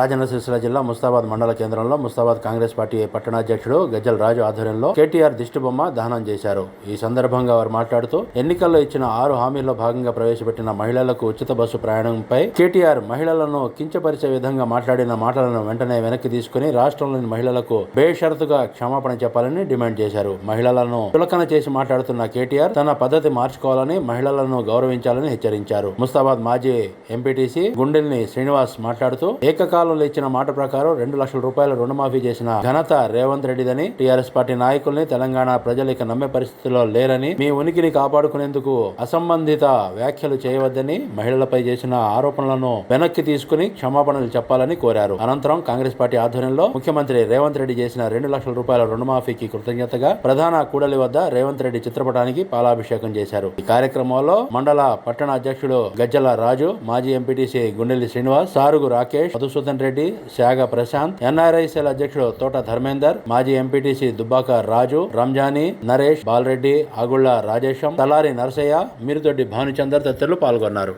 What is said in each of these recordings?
రాజన్న సిరిసిల్ల జిల్లా ముస్తాబాద్ మండల కేంద్రంలో ముస్తాబాద్ కాంగ్రెస్ పార్టీ పట్టణాధ్యక్షుడు గజ్జల రాజు ఆధ్వర్యంలో కేటీఆర్ దిష్టిబొమ్మ దహనం చేశారు. ఈ సందర్భంగా వారు మాట్లాడుతూ ఎన్నికల్లో ఇచ్చిన ఆరు హామీల్లో భాగంగా ప్రవేశపెట్టిన మహిళలకు ఉచిత బస్సు ప్రయాణంపై కేటీఆర్ మహిళలను కించపరిచే విధంగా మాట్లాడిన మాటలను వెంటనే వెనక్కి తీసుకుని రాష్ట్రంలోని మహిళలకు బేషరతుగా క్షమాపణ చెప్పాలని డిమాండ్ చేశారు. మహిళలను చులకన చేసి మాట్లాడుతున్న కేటీఆర్ తన పద్ధతి మార్చుకోవాలని మహిళలను గౌరవించాలని హెచ్చరించారు. ముస్తాబాద్ మాజీ ఎంపీటీసీ గుండెల్ని శ్రీనివాస్ మాట్లాడుతూ ఏకకాలంలో ఇచ్చిన మాట ప్రకారం రెండు లక్షల రూపాయల రుణమాఫీ చేసిన ఘనత రేవంత్ రెడ్డిదని టీఆర్ఎస్ పార్టీ నాయకుల్ని తెలంగాణ ప్రజలు ఇక నమ్మే పరిస్థితిలో లేరని మీ ఉనికిని కాపాడుకునేందుకు అసంబంధిత వ్యాఖ్యలు చేయవద్దని మహిళలపై చేసిన ఆరోపణలను వెనక్కి తీసుకుని క్షమాపణలు చెప్పాలని కోరారు. అనంతరం కాంగ్రెస్ పార్టీ ఆధ్వర్యంలో ముఖ్యమంత్రి రేవంత్ రెడ్డి చేసిన రెండు లక్షల రూపాయల రుణమాఫీకి కృతజ్ఞతగా ప్రధాన కూడలి వద్ద రేవంత్ రెడ్డి చిత్రపటానికి పాలాభిషేకం చేశారు. ఈ కార్యక్రమంలో మండల పట్టణ అధ్యక్షుడు గజ్జల రాజు మాజీ ఎంపీటీసీ గుండెల్లి శ్రీనివాస్ సారుగు రాకేష్ మధుసూదన్ రెడ్డి శాగ ప్రశాంత్ ఎన్ఆర్ఐసీఎల్ అధ్యక్షుడు తోట ధర్మేందర్ మాజీ ఎంపీటీసీ దుబ్బాక రాజు రంజానీ నరేష్ బాలరెడ్డి ఆగుళ్ళ రాజేశం తలారి నరసయ్య మిరుతొడ్డి భానుచందర్ తదితరులు పాల్గొన్నారు.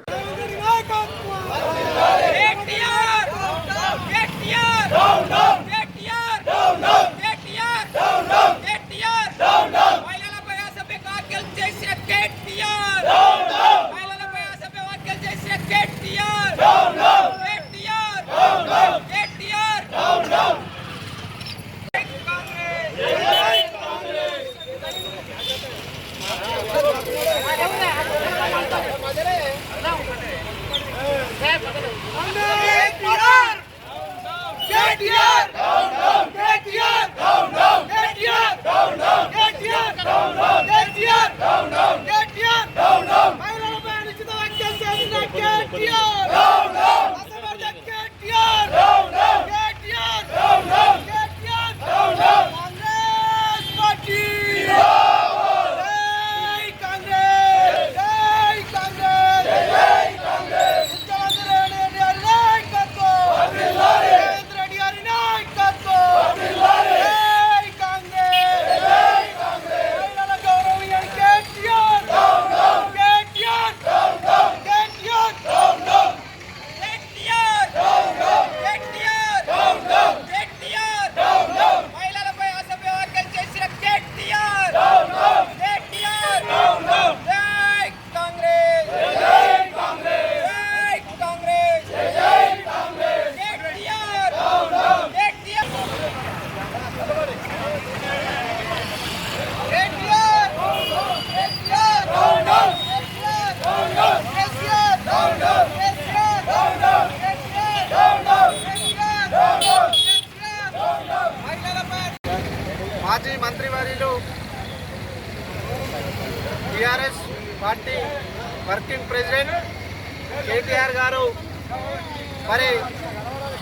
మరి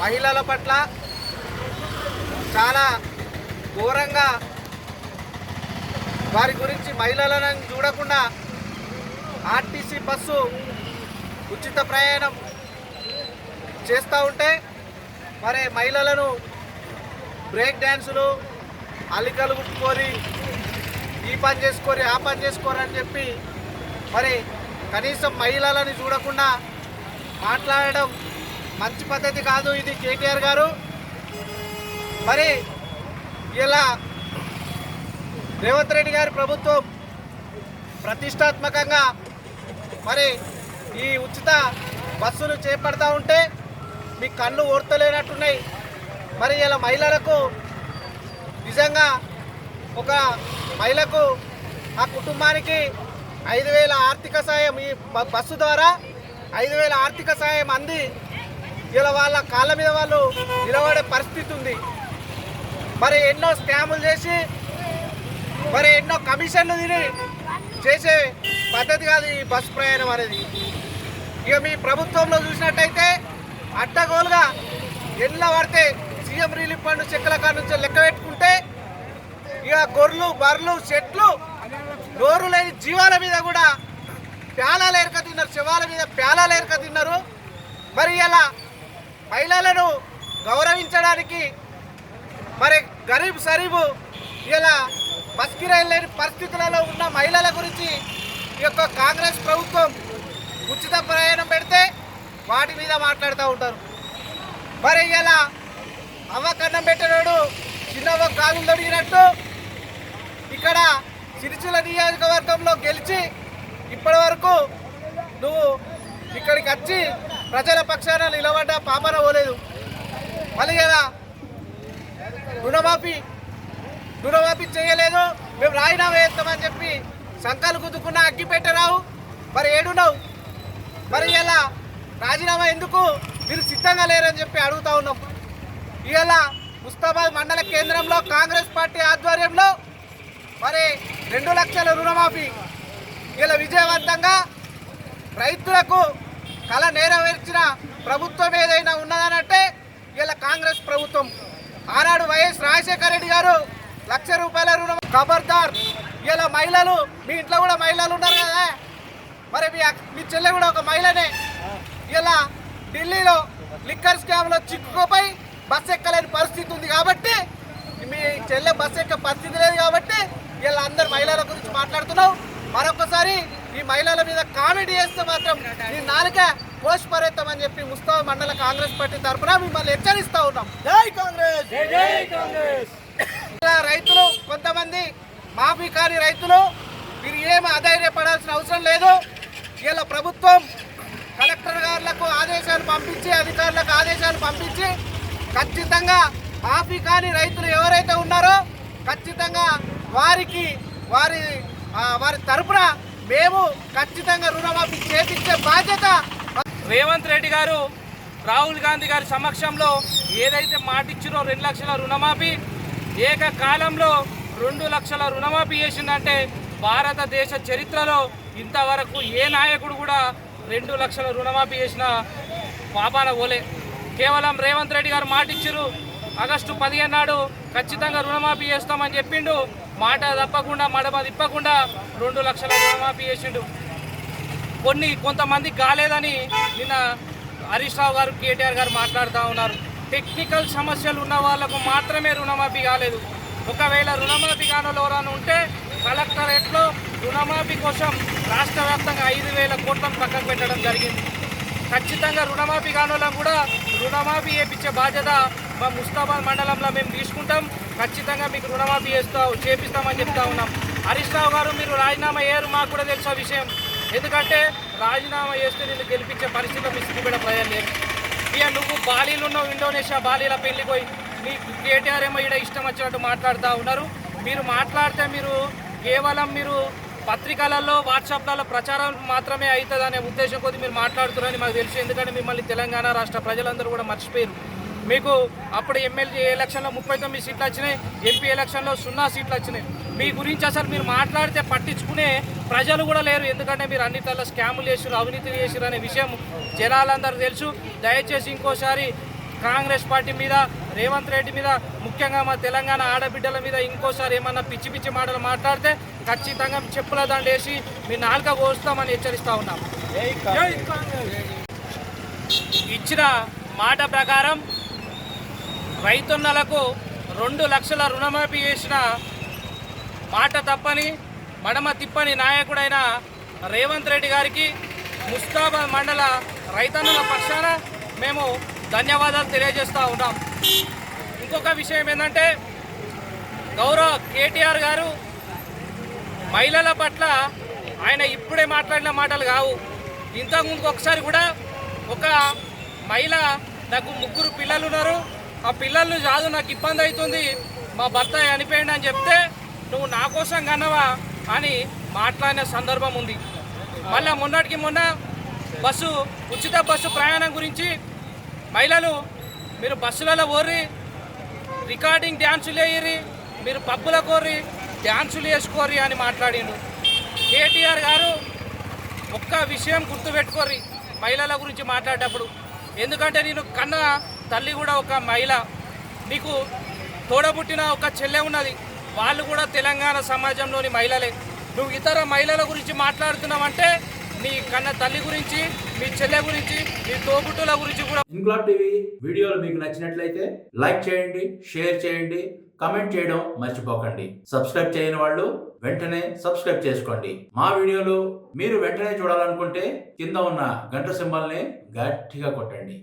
మహిళల పట్ల చాలా ఘోరంగా వారి గురించి మహిళలను చూడకుండా ఆర్టీసీ బస్సు ఉచిత ప్రయాణం చేస్తూ ఉంటే మరి మహిళలను బ్రేక్ డ్యాన్సులు అల్లికలు కుట్టుకొని ఈ పని చేసుకొని ఆ పని చేసుకోరని చెప్పి మరి కనీసం మహిళలని చూడకుండా మాట్లాడడం మంచి పద్ధతి కాదు ఇది కేటీఆర్ గారు. మరి ఇలా రేవంత్ రెడ్డి గారి ప్రభుత్వం ప్రతిష్టాత్మకంగా మరి ఈ ఉచిత బస్సులు చేపడతా ఉంటే మీ కళ్ళు ఓర్తలేనట్టున్నాయి. మరి ఇలా మహిళలకు నిజంగా ఒక మహిళకు ఆ కుటుంబానికి ఐదు వేల ఆర్థిక సాయం ఈ బ- బస్సు ద్వారా ఐదు వేల ఆర్థిక సాయం అంది. ఇలా వాళ్ళ కాళ్ళ మీద వాళ్ళు నిలబడే పరిస్థితి ఉంది. మరి ఎన్నో స్కాములు చేసి మరి ఎన్నో కమిషన్లు తిని చేసే పద్ధతి కాదు ఈ బస్సు ప్రయాణం అనేది. ఇక మీ ప్రభుత్వంలో చూసినట్టయితే అడ్డగోలుగా ఎల్ల పడితే సీఎం రిలీఫ్ ఫండ్ చెక్కల కాడ నుంచి లెక్క పెట్టుకుంటే ఇక గొర్రెలు బర్రెలు చెట్లు నోరు లేని జీవాల మీద కూడా ప్యాలాలు ఎరక తిన్నారు శవాల మీద ప్యాలాలు ఎరక తిన్నారు. మరి ఇలా మహిళలను గౌరవించడానికి మరి గరీబ్ సరీబు ఇలా బస్కిరైలు పరిస్థితులలో ఉన్న మహిళల గురించి ఈ యొక్క కాంగ్రెస్ ప్రభుత్వం ఉచిత ప్రయాణం పెడితే వాటి మీద మాట్లాడుతూ ఉంటారు. మరి ఇలా అవ్వ కన్నం పెట్టినాడు చిన్నవ్వ కాలు తొడిగినట్టు ఇక్కడ సిరిచుల నియోజకవర్గంలో గెలిచి ఇప్పటి వరకు నువ్వు ఇక్కడికి వచ్చి ప్రజల పక్షాన నిలబడ్డ పాపన పోలేదు. మళ్ళీ ఇలా రుణమాఫీ రుణమాఫీ చేయలేదు. మేము రాజీనామా చేస్తామని చెప్పి సంకాలు గుద్దుకున్న అగ్గి పెట్టరావు. మరి ఏడున్నావు? మరి ఇలా రాజీనామా ఎందుకు? మీరు సిద్ధంగా లేరని చెప్పి అడుగుతా ఉన్నాం. ఇవాళ ముస్తాబాద్ మండల కేంద్రంలో కాంగ్రెస్ పార్టీ ఆధ్వర్యంలో మరి రెండు లక్షల రుణమాఫీ ఇలా విజయవంతంగా రైతులకు కళ నెరవేర్చిన ప్రభుత్వం ఏదైనా ఉన్నదనంటే ఇలా కాంగ్రెస్ ప్రభుత్వం. ఆనాడు వైఎస్ రాజశేఖర రెడ్డి గారు లక్ష రూపాయల రుణం ఖబర్దార్ ఇలా మహిళలు మీ ఇంట్లో కూడా మహిళలు ఉన్నారు కదా. మరి మీ మీ చెల్లె కూడా ఒక మహిళనే. ఇలా ఢిల్లీలో లిక్కర్ స్కామ్లో చిక్కుకుపోయి బస్సు ఎక్కలేని పరిస్థితి ఉంది కాబట్టి మీ చెల్లె బస్సు ఎక్క పరిస్థితి లేదు కాబట్టి ఇలా అందరు మహిళల గురించి మాట్లాడుతున్నావు మరొకసారి ఈ మహిళల మీద కామెడీ చేస్తే మాత్రం ఈ నాలుక పోస్ట్ పరేస్తామని చెప్పి ముస్తాబా మండల కాంగ్రెస్ పార్టీ తరఫున మిమ్మల్ని హెచ్చరిస్తా ఉన్నాం. జై కాంగ్రెస్! ఇలా రైతులు కొంతమంది మాఫీ కాని రైతులు మీరు ఏమి అధైర్యపడాల్సిన అవసరం లేదు. ఇలా ప్రభుత్వం కలెక్టర్ గారులకు ఆదేశాలు పంపించి అధికారులకు ఆదేశాలు పంపించి ఖచ్చితంగా మాఫీ కాని రైతులు ఎవరైతే ఉన్నారో ఖచ్చితంగా వారికి వారి వారి తరపున మేము ఖచ్చితంగా రుణమాఫీ చేపించే బాధ్యత రేవంత్ రెడ్డి గారు రాహుల్ గాంధీ గారి సమక్షంలో ఏదైతే మాటిచ్చినో రెండు లక్షల రుణమాఫీ ఏకకాలంలో రెండు లక్షల రుణమాఫీ చేసిందంటే భారతదేశ చరిత్రలో ఇంతవరకు ఏ నాయకుడు కూడా రెండు లక్షల రుణమాఫీ చేసిన పాపాన ఓలే. కేవలం రేవంత్ రెడ్డి గారు మాటిచ్చారు. ఆగస్టు పదిహేను నాడు ఖచ్చితంగా రుణమాఫీ చేస్తామని చెప్పిండు. మాట తప్పకుండా మడమ తిప్పకుండా రెండు లక్షల రుణమాఫీ చేసిండు. కొన్ని కొంతమంది కాలేదని నిన్న హరీష్ రావు గారు కేటీఆర్ గారు మాట్లాడుతూ ఉన్నారు. టెక్నికల్ సమస్యలు ఉన్న వాళ్ళకు మాత్రమే రుణమాఫీ కాలేదు. ఒకవేళ రుణమాఫీ కానోళ్ళు ఎవరైనా ఉంటే కలెక్టరేట్లో రుణమాఫీ కోసం రాష్ట్ర వ్యాప్తంగా ఐదు వేల కోట్లను పక్కకు పెట్టడం జరిగింది. ఖచ్చితంగా రుణమాఫీ కానోళ్ళం కూడా రుణమాఫీ చేపించే బాధ్యత మా ముస్తాబాద్ మండలంలో మేము తీసుకుంటాం. ఖచ్చితంగా మీకు రుణమాఫీ చేస్తా చేపిస్తామని చెప్తా ఉన్నాం. హరీష్ రావు గారు మీరు రాజీనామా చేయరు మాకు కూడా తెలుసా విషయం. ఎందుకంటే రాజీనామా చేస్తే నిన్ను గెలిపించే పరిస్థితి మీ సిద్ధిపేట ప్రజలు లేదు ఇక నువ్వు బాలీలు ఉన్నావు ఇండోనేషియా బాలీల పెళ్ళికి పోయి. మీ కేటీఆర్ ఏమో ఇక్కడ ఇష్టం వచ్చినట్టు మాట్లాడుతూ ఉన్నారు. మీరు మాట్లాడితే మీరు కేవలం మీరు పత్రికలలో వాట్సాప్లలో ప్రచారం మాత్రమే అవుతుంది అనే ఉద్దేశం కొద్ది మీరు మాట్లాడుతున్నారని మాకు తెలుసు. ఎందుకంటే మిమ్మల్ని తెలంగాణ రాష్ట్ర ప్రజలందరూ కూడా మర్చిపోయారు. మీకు అప్పుడు ఎమ్మెల్యే ఎలక్షన్లో ముప్పై తొమ్మిది సీట్లు వచ్చినాయి ఎంపీ ఎలక్షన్లో సున్నా సీట్లు వచ్చినాయి. మీ గురించి అసలు మీరు మాట్లాడితే పట్టించుకునే ప్రజలు కూడా లేరు. ఎందుకంటే మీరు అన్నిట్లలో స్కాములు చేసారు అవినీతి చేసారు అనే విషయం జనాలందరూ తెలుసు. దయచేసి ఇంకోసారి కాంగ్రెస్ పార్టీ మీద రేవంత్ రెడ్డి మీద ముఖ్యంగా మా తెలంగాణ ఆడబిడ్డల మీద ఇంకోసారి ఏమన్నా పిచ్చి పిచ్చి మాటలు మాట్లాడితే ఖచ్చితంగా చెప్పుల దండేసి మీ నాలుక కోస్తామని హెచ్చరిస్తా ఉన్నాం. ఇచ్చిన మాట ప్రకారం రైతున్నలకు రెండు లక్షల రుణమాఫీ చేసిన మాట తప్పని మడమ తిప్పని నాయకుడైన రేవంత్ రెడ్డి గారికి ముస్తాబాద్ మండల రైతన్నుల పక్షాన మేము ధన్యవాదాలు తెలియజేస్తూ ఉన్నాం. ఇంకొక విషయం ఏంటంటే గౌరవ కేటీఆర్ గారు మహిళల పట్ల ఆయన ఇప్పుడే మాట్లాడిన మాటలు కావు. ఇంతకుముందు ఒకసారి కూడా ఒక మహిళ నాకు ముగ్గురు పిల్లలు ఉన్నారు. ఆ పిల్లలు చాదు నాకు ఇబ్బంది అవుతుంది. మా భర్త చనిపోయింది అని చెప్తే నువ్వు నా కోసం కన్నవా? అని మాట్లాడిన సందర్భం ఉంది. మళ్ళీ మొన్నటికి మొన్న బస్సు ఉచిత బస్సు ప్రయాణం గురించి మహిళలు మీరు బస్సులలో ఓర్రి రికార్డింగ్ డ్యాన్సులు వేయరి మీరు పబ్బుల కోర్రి డ్యాన్సులు వేసుకోరి అని మాట్లాడిండు. కేటీఆర్ గారు ఒక్క విషయం గుర్తుపెట్టుకోర్రి మహిళల గురించి మాట్లాడేటప్పుడు. ఎందుకంటే నేను కన్నా తల్లి కూడా ఒక మహిళ. నీకు తోడబుట్టిన ఒక చెల్లె ఉన్నది. వాళ్ళు కూడా తెలంగాణ సమాజంలోని మహిళలే. నువ్వు ఇతర మహిళల గురించి మాట్లాడుతున్నావంటే నీ కన్న తల్లి గురించి మీ చెల్లె గురించి మీ తోబుట్టుల గురించి కూడా ఇన్క్లాబ్ టీవీ వీడియోలు మీకు నచ్చినట్లయితే లైక్ చేయండి షేర్ చేయండి కమెంట్ చేయడం మర్చిపోకండి. సబ్స్క్రైబ్ చేయని వాళ్ళు వెంటనే సబ్స్క్రైబ్ చేసుకోండి. మా వీడియోలు మీరు వెంటనే చూడాలనుకుంటే కింద ఉన్న గంట సింబల్ని గట్టిగా కొట్టండి.